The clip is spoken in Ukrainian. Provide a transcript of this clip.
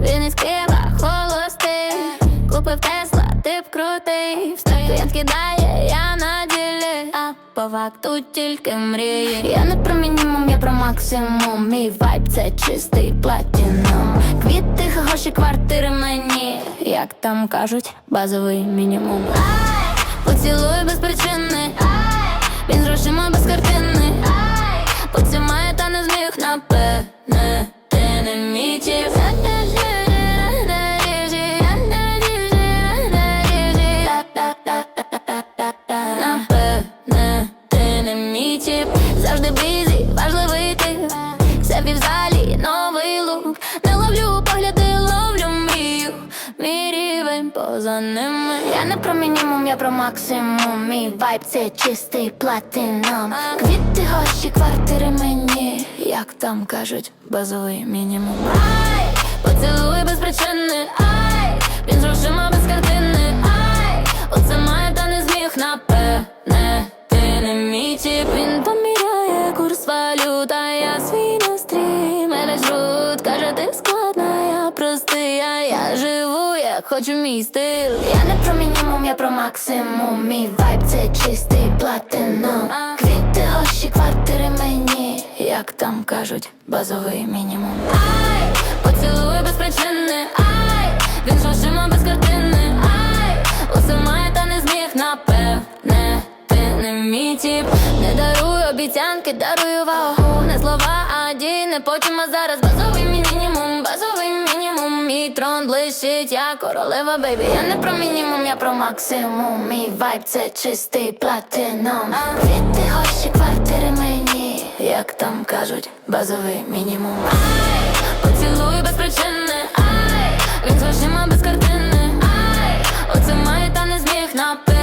Він із Києва холостий, купив Тесла, тип крутий. Він кидає, я на ділі, а по факту тільки мрії. Я не про мінімум, я про максимум. Мій вайб це чистий платіном. Квіти, гроші, квартири мені, як там кажуть, базовий мінімум. Ай, поцілуй без причини. Він з грошима без Завжди бізі, важливий ти. Себе в залі, новий лук. Не ловлю погляди, ловлю мрію. Мій рівень поза ними. Я не про мінімум, я про максимум. Мій вайб це чистий платином Квіти, гроші, квартири мені Як там кажуть, базовий мінімум. Ай, поцілуй без причини. Ай, він з грошима без картини. Ай, оце має та не зміг напевне. Ти не мій тіп. Він поміряє курс валют А я свій настрій. Мене жрут, каже ти складна Я простий, а я живу, як хочу мій стиль. Я не про мінімум, я про максимум. Мій вайб це чистий платином Квіти, гроші, квартири Як там кажуть, базовий мінімум. Ай, поцілуй без причини. Ай, він з грошима без картини. Ай, усе має та не зміг напевне Ти не мій тіп. Не дарую обіцянки, дарую вагу. Не слова, а дії, не потім, а зараз. Базовий мінімум, базовий мінімум. Мій трон блищить, я королева, бейбі. Я не про мінімум, я про максимум. Мій вайб це чистий платином Квіти, гроші, квартири мені як там кажуть, базовий мінімум. Ай, поцілуй без причини, ай, він з очима без картини, ай, оце має та не зміг напити